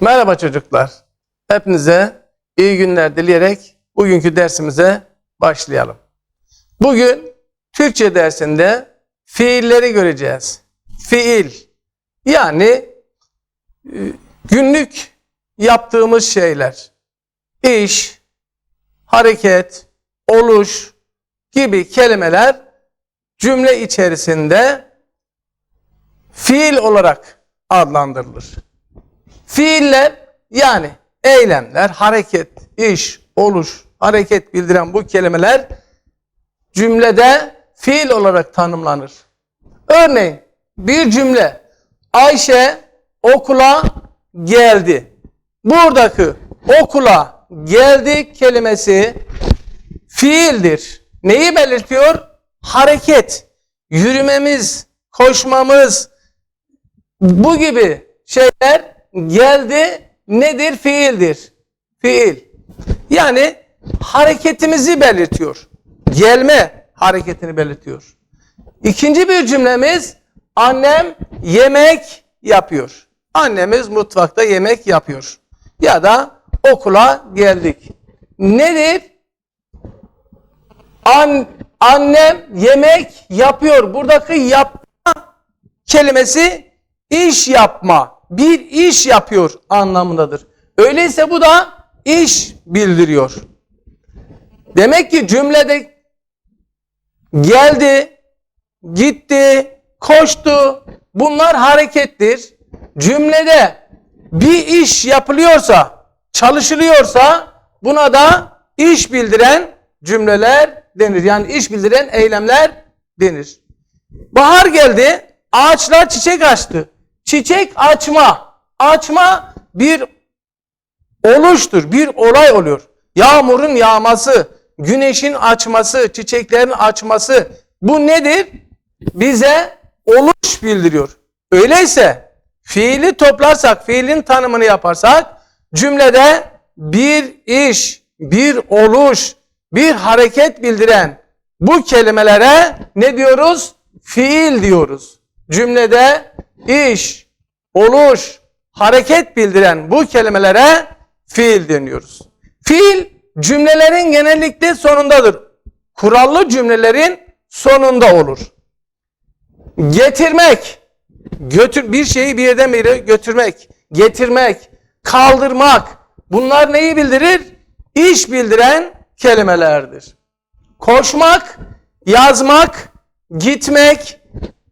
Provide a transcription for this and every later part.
Merhaba çocuklar. Hepinize iyi günler dileyerek bugünkü dersimize başlayalım. Bugün Türkçe dersinde fiilleri göreceğiz. Fiil yani e, günlük yaptığımız şeyler. İş, hareket, oluş gibi kelimeler cümle içerisinde fiil olarak adlandırılır. Fiiller yani eylemler, hareket, iş, oluş, hareket bildiren bu kelimeler cümlede fiil olarak tanımlanır. Örneğin bir cümle Ayşe okula geldi. Buradaki okula geldi kelimesi fiildir. Neyi belirtiyor? Hareket, yürümemiz, koşmamız, bu gibi şeyler geldi nedir? Fiildir. Fiil. Yani hareketimizi belirtiyor. Gelme hareketini belirtiyor. İkinci bir cümlemiz annem yemek yapıyor. Annemiz mutfakta yemek yapıyor. Ya da okula geldik. Nedir? An, annem yemek yapıyor. Buradaki yapma kelimesi iş yapma, bir iş yapıyor anlamındadır. Öyleyse bu da iş bildiriyor. Demek ki cümlede geldi, gitti, koştu bunlar harekettir. Cümlede bir iş yapılıyorsa, çalışılıyorsa buna da iş bildiren cümleler denir. Yani iş bildiren eylemler denir. Bahar geldi, ağaçlar çiçek açtı. Çiçek açma, açma bir oluştur, bir olay oluyor. Yağmurun yağması, güneşin açması, çiçeklerin açması bu nedir? Bize oluş bildiriyor. Öyleyse fiili toplarsak, fiilin tanımını yaparsak cümlede bir iş, bir oluş, bir hareket bildiren bu kelimelere ne diyoruz? Fiil diyoruz. Cümlede iş, oluş, hareket bildiren bu kelimelere fiil deniyoruz. Fiil cümlelerin genellikle sonundadır. Kurallı cümlelerin sonunda olur. Getirmek, götür bir şeyi bir yerden bir yere götürmek, getirmek, kaldırmak bunlar neyi bildirir? İş bildiren kelimelerdir. Koşmak, yazmak, gitmek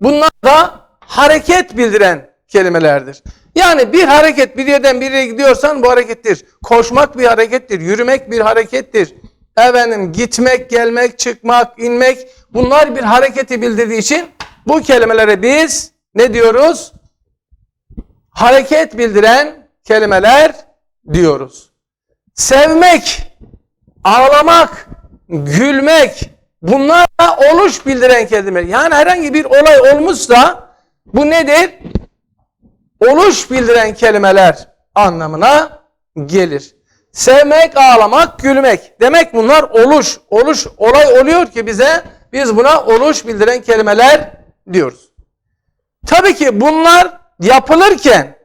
bunlar da hareket bildiren kelimelerdir. Yani bir hareket bir yerden bir yere gidiyorsan bu harekettir. Koşmak bir harekettir, yürümek bir harekettir. Efendim gitmek, gelmek, çıkmak, inmek bunlar bir hareketi bildirdiği için bu kelimelere biz ne diyoruz? Hareket bildiren kelimeler diyoruz. Sevmek, ağlamak, gülmek bunlar oluş bildiren kelimeler. Yani herhangi bir olay olmuşsa bu nedir? Oluş bildiren kelimeler anlamına gelir. Sevmek, ağlamak, gülmek. Demek bunlar oluş. Oluş, olay oluyor ki bize biz buna oluş bildiren kelimeler diyoruz. Tabii ki bunlar yapılırken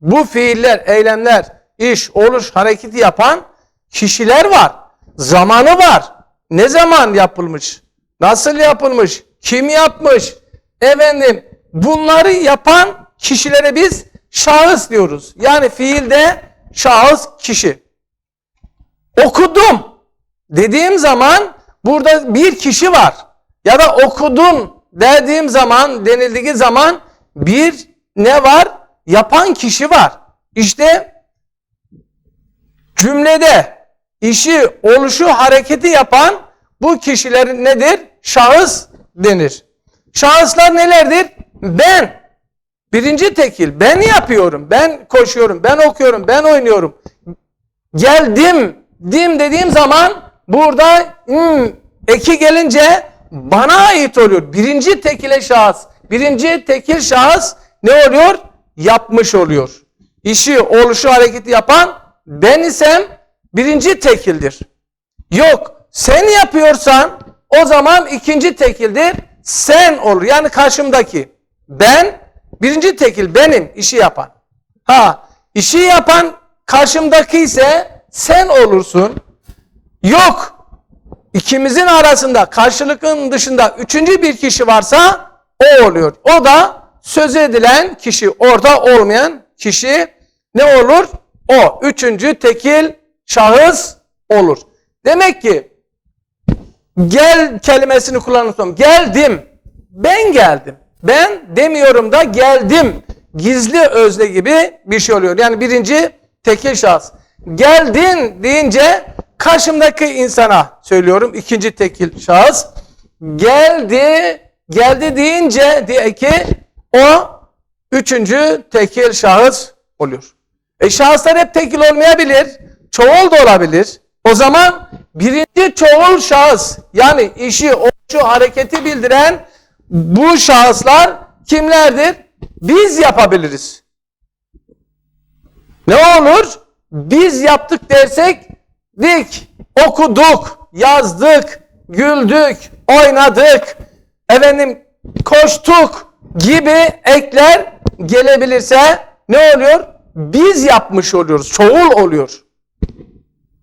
bu fiiller, eylemler, iş, oluş, hareketi yapan kişiler var. Zamanı var. Ne zaman yapılmış? Nasıl yapılmış? Kim yapmış? Efendim bunları yapan kişilere biz şahıs diyoruz. Yani fiilde şahıs kişi. Okudum dediğim zaman burada bir kişi var. Ya da okudun dediğim zaman denildiği zaman bir ne var? Yapan kişi var. İşte cümlede işi, oluşu, hareketi yapan bu kişilerin nedir? Şahıs denir. Şahıslar nelerdir? Ben. Birinci tekil. Ben yapıyorum. Ben koşuyorum. Ben okuyorum. Ben oynuyorum. Geldim. Dim dediğim zaman burada hmm, eki gelince bana ait oluyor. Birinci tekile şahıs. Birinci tekil şahıs ne oluyor? Yapmış oluyor. İşi, oluşu, hareketi yapan ben isem birinci tekildir. Yok sen yapıyorsan o zaman ikinci tekildir. Sen olur. Yani karşımdaki. Ben birinci tekil benim işi yapan. Ha işi yapan karşımdaki ise sen olursun. Yok ikimizin arasında karşılıkın dışında üçüncü bir kişi varsa o oluyor. O da söz edilen kişi orada olmayan kişi ne olur? O üçüncü tekil şahıs olur. Demek ki gel kelimesini kullanırsam geldim. Ben geldim. Ben demiyorum da geldim. Gizli özne gibi bir şey oluyor. Yani birinci tekil şahıs. Geldin deyince karşımdaki insana söylüyorum. ikinci tekil şahıs. Geldi, geldi deyince diye ki o üçüncü tekil şahıs oluyor. E şahıslar hep tekil olmayabilir. Çoğul da olabilir. O zaman birinci çoğul şahıs yani işi, oluşu, hareketi bildiren bu şahıslar kimlerdir? Biz yapabiliriz. Ne olur? Biz yaptık dersek dik, okuduk, yazdık, güldük, oynadık, efendim koştuk gibi ekler gelebilirse ne oluyor? Biz yapmış oluyoruz. Çoğul oluyor.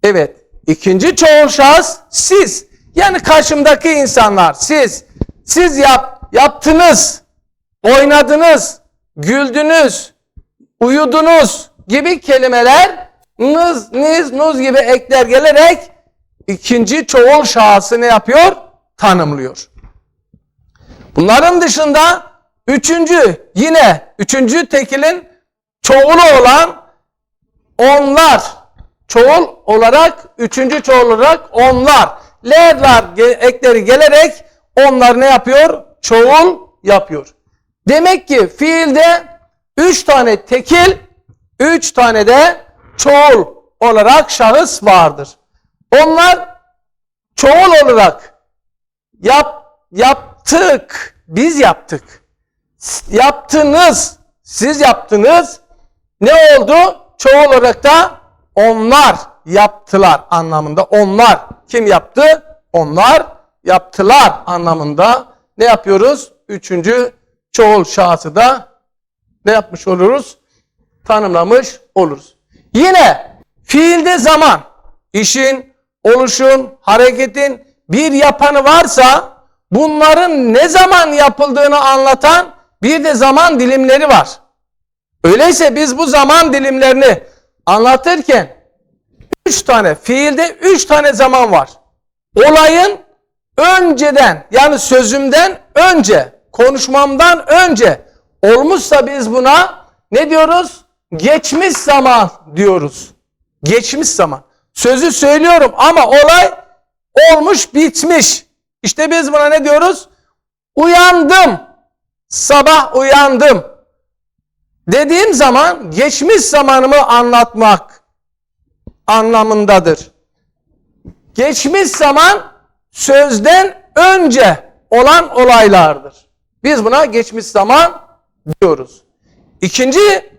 Evet. İkinci çoğul şahıs siz. Yani karşımdaki insanlar siz. Siz yap, yaptınız, oynadınız, güldünüz, uyudunuz gibi kelimeler nız, niz, nuz gibi ekler gelerek ikinci çoğul şahsı ne yapıyor? Tanımlıyor. Bunların dışında üçüncü yine üçüncü tekilin çoğulu olan onlar çoğul olarak üçüncü çoğul olarak onlar lerler ge- ekleri gelerek onlar ne yapıyor? Çoğul yapıyor. Demek ki fiilde üç tane tekil, üç tane de çoğul olarak şahıs vardır. Onlar çoğul olarak yap, yaptık, biz yaptık. Yaptınız, siz yaptınız. Ne oldu? Çoğul olarak da onlar yaptılar anlamında. Onlar kim yaptı? Onlar yaptılar anlamında. Ne yapıyoruz? Üçüncü çoğul şahsı da ne yapmış oluruz? Tanımlamış oluruz. Yine fiilde zaman, işin, oluşun, hareketin bir yapanı varsa bunların ne zaman yapıldığını anlatan bir de zaman dilimleri var. Öyleyse biz bu zaman dilimlerini anlatırken üç tane fiilde üç tane zaman var. Olayın önceden yani sözümden önce konuşmamdan önce olmuşsa biz buna ne diyoruz? Geçmiş zaman diyoruz. Geçmiş zaman. Sözü söylüyorum ama olay olmuş bitmiş. İşte biz buna ne diyoruz? Uyandım. Sabah uyandım. Dediğim zaman geçmiş zamanımı anlatmak anlamındadır. Geçmiş zaman sözden önce olan olaylardır. Biz buna geçmiş zaman diyoruz. İkinci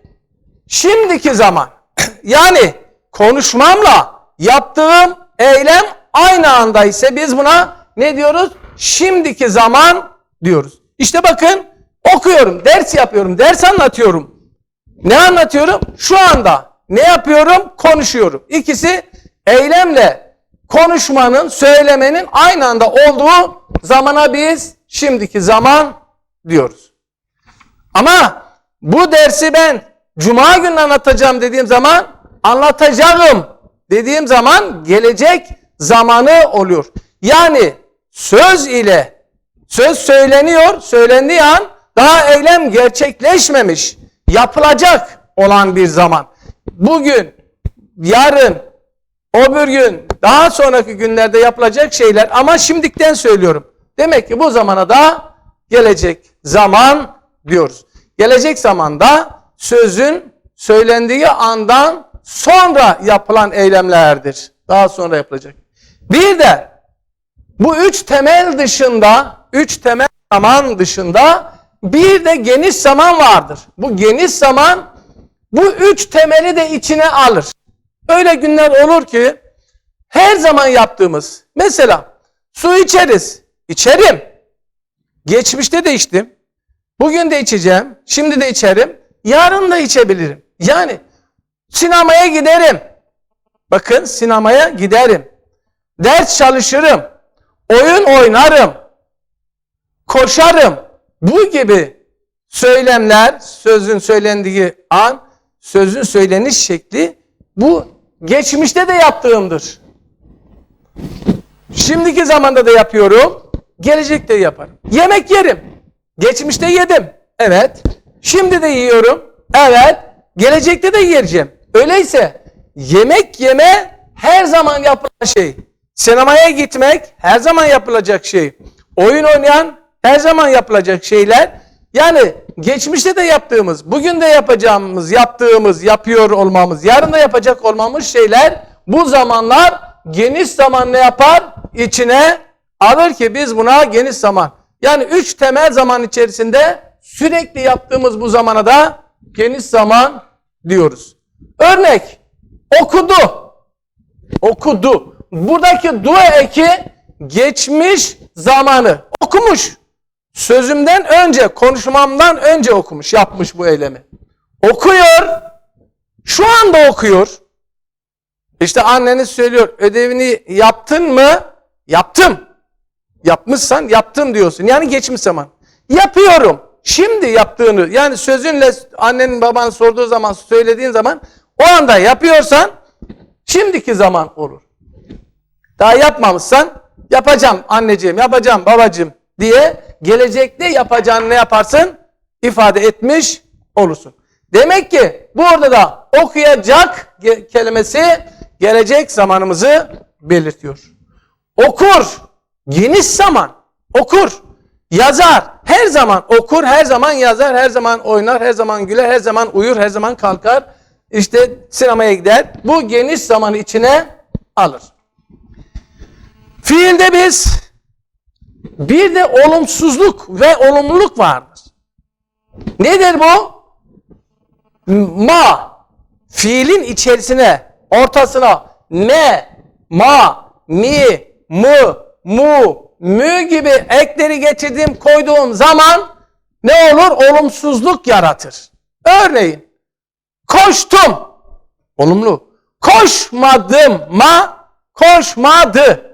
şimdiki zaman. yani konuşmamla yaptığım eylem aynı anda ise biz buna ne diyoruz? Şimdiki zaman diyoruz. İşte bakın okuyorum, ders yapıyorum, ders anlatıyorum. Ne anlatıyorum? Şu anda ne yapıyorum? Konuşuyorum. İkisi eylemle konuşmanın, söylemenin aynı anda olduğu zamana biz şimdiki zaman diyoruz. Ama bu dersi ben cuma günü anlatacağım dediğim zaman anlatacağım dediğim zaman gelecek zamanı oluyor. Yani söz ile söz söyleniyor, söylendiği an daha eylem gerçekleşmemiş, yapılacak olan bir zaman. Bugün, yarın, öbür gün, daha sonraki günlerde yapılacak şeyler ama şimdikten söylüyorum. Demek ki bu zamana da gelecek zaman diyoruz. Gelecek zamanda sözün söylendiği andan sonra yapılan eylemlerdir. Daha sonra yapılacak. Bir de bu üç temel dışında, üç temel zaman dışında bir de geniş zaman vardır. Bu geniş zaman bu üç temeli de içine alır. Öyle günler olur ki her zaman yaptığımız mesela su içeriz. İçerim. Geçmişte de içtim. Bugün de içeceğim. Şimdi de içerim. Yarın da içebilirim. Yani Sinemaya giderim. Bakın sinemaya giderim. Ders çalışırım. Oyun oynarım. Koşarım. Bu gibi söylemler, sözün söylendiği an, sözün söyleniş şekli bu geçmişte de yaptığımdır. Şimdiki zamanda da yapıyorum. Gelecekte yaparım. Yemek yerim. Geçmişte yedim. Evet. Şimdi de yiyorum. Evet. Gelecekte de yiyeceğim. Öyleyse yemek yeme her zaman yapılan şey. Sinemaya gitmek her zaman yapılacak şey. Oyun oynayan her zaman yapılacak şeyler. Yani geçmişte de yaptığımız, bugün de yapacağımız, yaptığımız, yapıyor olmamız, yarın da yapacak olmamız şeyler bu zamanlar geniş zaman ne yapar? İçine alır ki biz buna geniş zaman. Yani üç temel zaman içerisinde sürekli yaptığımız bu zamana da geniş zaman diyoruz. Örnek okudu. Okudu. Buradaki dua eki geçmiş zamanı. Okumuş. Sözümden önce, konuşmamdan önce okumuş, yapmış bu eylemi. Okuyor. Şu anda okuyor. İşte anneniz söylüyor, ödevini yaptın mı? Yaptım. Yapmışsan yaptım diyorsun. Yani geçmiş zaman. Yapıyorum. Şimdi yaptığını yani sözünle annenin babanın sorduğu zaman söylediğin zaman o anda yapıyorsan şimdiki zaman olur. Daha yapmamışsan yapacağım anneciğim, yapacağım babacığım diye gelecekte yapacağını ne yaparsın? ifade etmiş olursun. Demek ki burada da okuyacak kelimesi gelecek zamanımızı belirtiyor. Okur, geniş zaman, okur, yazar, her zaman okur, her zaman yazar, her zaman oynar, her zaman güler, her zaman uyur, her zaman kalkar. İşte sinemaya gider. Bu geniş zamanı içine alır. Fiilde biz bir de olumsuzluk ve olumluluk vardır. Nedir bu? Ma fiilin içerisine, ortasına ne, ma, mi, mı, mu, mü gibi ekleri getirdiğim, koyduğum zaman ne olur? Olumsuzluk yaratır. Örneğin koştum. Olumlu. Koşmadım. Ma koşmadı.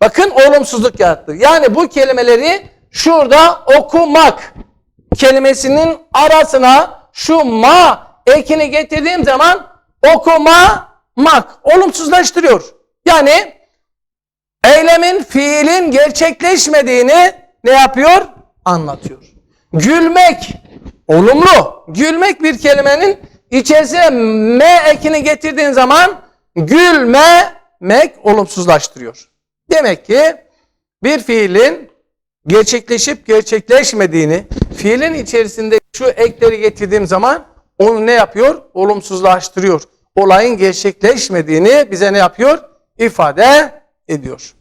Bakın olumsuzluk yarattı. Yani bu kelimeleri şurada okumak kelimesinin arasına şu ma ekini getirdiğim zaman okumamak olumsuzlaştırıyor. Yani eylemin, fiilin gerçekleşmediğini ne yapıyor? Anlatıyor. Gülmek olumlu. Gülmek bir kelimenin içerisine m ekini getirdiğin zaman gülmemek olumsuzlaştırıyor. Demek ki bir fiilin gerçekleşip gerçekleşmediğini, fiilin içerisinde şu ekleri getirdiğim zaman onu ne yapıyor? Olumsuzlaştırıyor. Olayın gerçekleşmediğini bize ne yapıyor? İfade ediyor.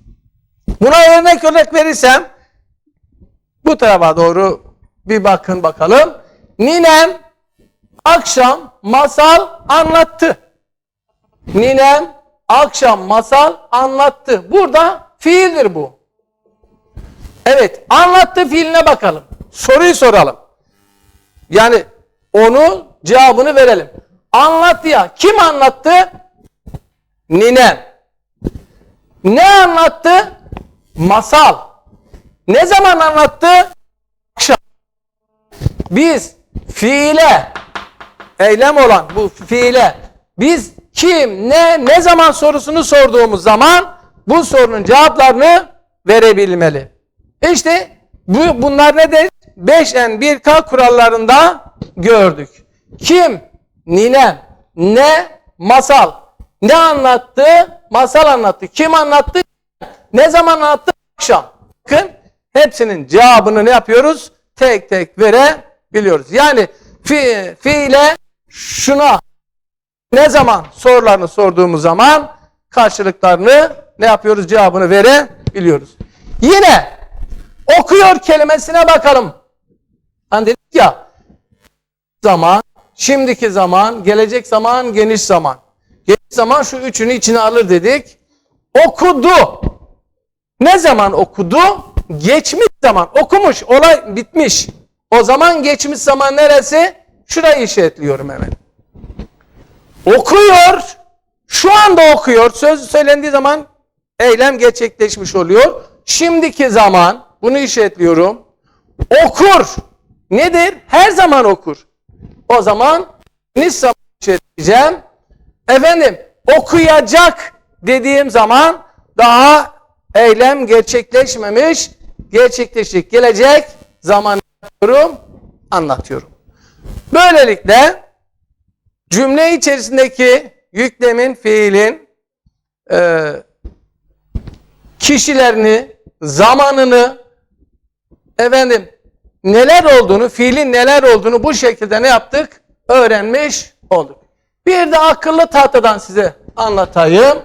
Buna örnek örnek verirsem bu tarafa doğru bir bakın bakalım. Ninem akşam masal anlattı. Ninem akşam masal anlattı. Burada fiildir bu. Evet, anlattı fiiline bakalım. Soruyu soralım. Yani onu cevabını verelim. Anlattı ya. Kim anlattı? Ninem. Ne anlattı? Masal. Ne zaman anlattı? Akşam. Biz fiile eylem olan bu fiile biz kim, ne, ne zaman sorusunu sorduğumuz zaman bu sorunun cevaplarını verebilmeli. İşte bu, bunlar nedir? 5N 1K kurallarında gördük. Kim, ninem, ne, masal. Ne anlattı? Masal anlattı. Kim anlattı? Ne zaman anlattı? Akşam. Bakın hepsinin cevabını ne yapıyoruz? Tek tek verebiliyoruz. Yani fi, fiile şuna ne zaman sorularını sorduğumuz zaman karşılıklarını ne yapıyoruz? Cevabını verebiliyoruz. Yine okuyor kelimesine bakalım. Hani dedik ya zaman, şimdiki zaman, gelecek zaman, geniş zaman. Geniş zaman şu üçünü içine alır dedik. Okudu. Ne zaman okudu? Geçmiş zaman. Okumuş. Olay bitmiş. O zaman geçmiş zaman neresi? Şurayı işaretliyorum hemen. Okuyor. Şu anda okuyor. Söz söylendiği zaman eylem gerçekleşmiş oluyor. Şimdiki zaman bunu işaretliyorum. Okur. Nedir? Her zaman okur. O zaman ne zaman işaretleyeceğim? Efendim okuyacak dediğim zaman daha eylem gerçekleşmemiş, gerçekleşecek, gelecek zaman anlatıyorum. Böylelikle cümle içerisindeki yüklemin, fiilin e, kişilerini, zamanını, efendim neler olduğunu, fiilin neler olduğunu bu şekilde ne yaptık? Öğrenmiş olduk. Bir de akıllı tahtadan size anlatayım.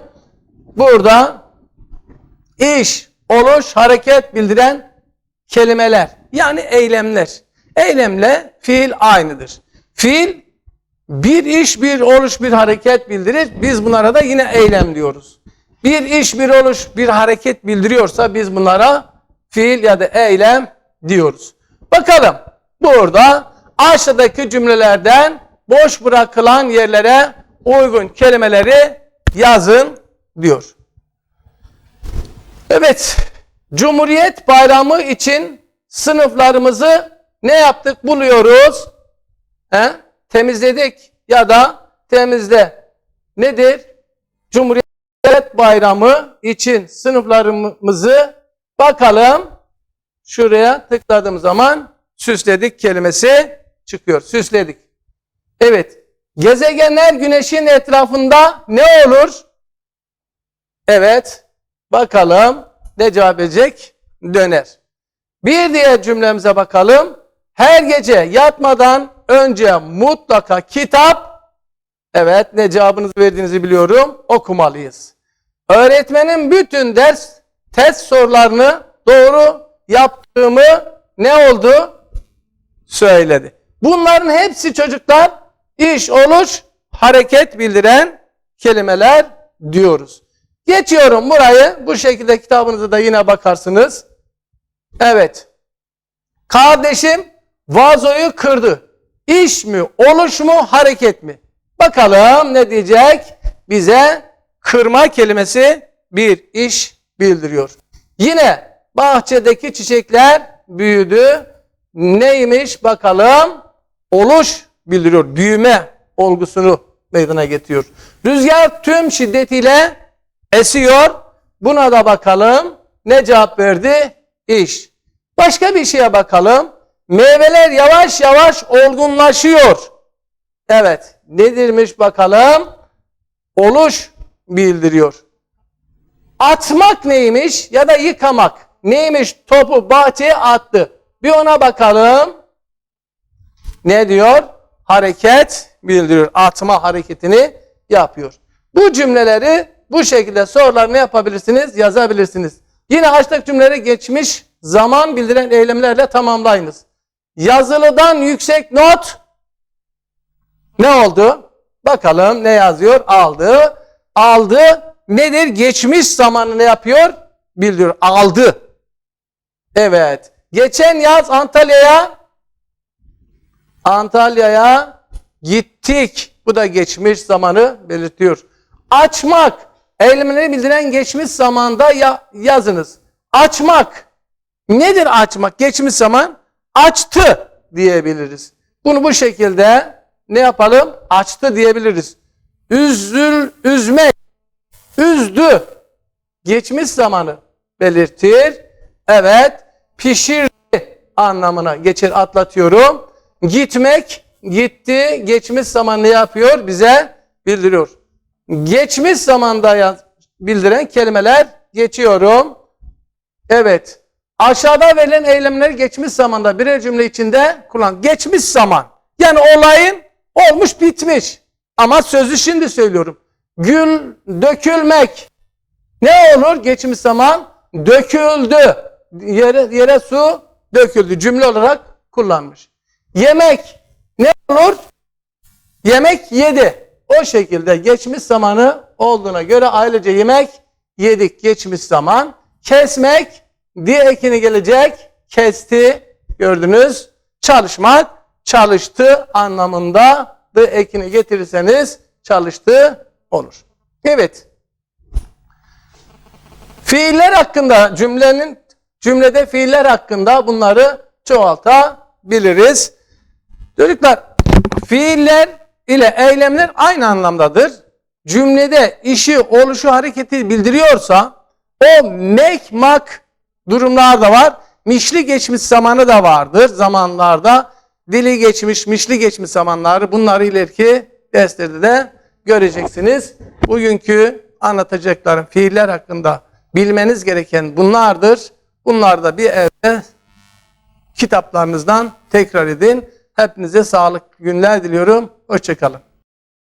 Burada iş, oluş, hareket bildiren kelimeler yani eylemler. Eylemle fiil aynıdır. Fiil bir iş, bir oluş, bir hareket bildirir. Biz bunlara da yine eylem diyoruz. Bir iş, bir oluş, bir hareket bildiriyorsa biz bunlara fiil ya da eylem diyoruz. Bakalım burada aşağıdaki cümlelerden boş bırakılan yerlere uygun kelimeleri yazın diyor. Evet, Cumhuriyet Bayramı için sınıflarımızı ne yaptık? Buluyoruz. He? Temizledik ya da temizle. Nedir? Cumhuriyet Bayramı için sınıflarımızı bakalım. Şuraya tıkladığım zaman süsledik kelimesi çıkıyor. Süsledik. Evet. Gezegenler güneşin etrafında ne olur? Evet. Bakalım ne cevap verecek? Döner. Bir diğer cümlemize bakalım. Her gece yatmadan önce mutlaka kitap Evet ne cevabınızı verdiğinizi biliyorum. Okumalıyız. Öğretmenin bütün ders test sorularını doğru yaptığımı ne oldu? Söyledi. Bunların hepsi çocuklar iş, oluş, hareket bildiren kelimeler diyoruz. Geçiyorum burayı. Bu şekilde kitabınıza da yine bakarsınız. Evet. Kardeşim vazoyu kırdı. İş mi, oluş mu, hareket mi? Bakalım ne diyecek? Bize kırma kelimesi bir iş bildiriyor. Yine bahçedeki çiçekler büyüdü. Neymiş bakalım? Oluş bildiriyor. Büyüme olgusunu meydana getiriyor. Rüzgar tüm şiddetiyle esiyor. Buna da bakalım. Ne cevap verdi? İş. Başka bir şeye bakalım. Meyveler yavaş yavaş olgunlaşıyor. Evet. Nedirmiş bakalım? Oluş bildiriyor. Atmak neymiş ya da yıkamak neymiş? Topu bahçeye attı. Bir ona bakalım. Ne diyor? Hareket bildiriyor. Atma hareketini yapıyor. Bu cümleleri bu şekilde sorularını yapabilirsiniz, yazabilirsiniz. Yine açtık cümleleri geçmiş zaman bildiren eylemlerle tamamlayınız. Yazılıdan yüksek not ne oldu? Bakalım ne yazıyor? Aldı. Aldı. Nedir? Geçmiş zamanı ne yapıyor? Bildiriyor. Aldı. Evet. Geçen yaz Antalya'ya Antalya'ya gittik. Bu da geçmiş zamanı belirtiyor. Açmak. Eylemleri bildiren geçmiş zamanda ya, yazınız. Açmak. Nedir açmak? Geçmiş zaman açtı diyebiliriz. Bunu bu şekilde ne yapalım? Açtı diyebiliriz. Üzül, üzmek, üzdü. Geçmiş zamanı belirtir. Evet, pişirdi anlamına geçir atlatıyorum. Gitmek, gitti, geçmiş zaman ne yapıyor? Bize bildiriyor. Geçmiş zamanda yaz, bildiren kelimeler geçiyorum. Evet. Aşağıda verilen eylemler geçmiş zamanda birer cümle içinde kullan. Geçmiş zaman. Yani olayın olmuş bitmiş. Ama sözü şimdi söylüyorum. Gül dökülmek. Ne olur geçmiş zaman? Döküldü. Yere, yere su döküldü. Cümle olarak kullanmış. Yemek. Ne olur? Yemek yedi. O şekilde geçmiş zamanı olduğuna göre ailece yemek yedik geçmiş zaman. Kesmek diye ekini gelecek. Kesti. Gördünüz. Çalışmak çalıştı anlamında the ekini getirirseniz çalıştığı olur. Evet. Fiiller hakkında cümlenin cümlede fiiller hakkında bunları çoğaltabiliriz. Çocuklar fiiller ile eylemler aynı anlamdadır. Cümlede işi, oluşu, hareketi bildiriyorsa o mek, mak durumlar da var. Mişli geçmiş zamanı da vardır zamanlarda. Dili geçmiş, mişli geçmiş zamanları bunları ileriki derslerde de göreceksiniz. Bugünkü anlatacaklarım fiiller hakkında bilmeniz gereken bunlardır. Bunları da bir evde kitaplarınızdan tekrar edin. Hepinize sağlıklı günler diliyorum. Hoşçakalın.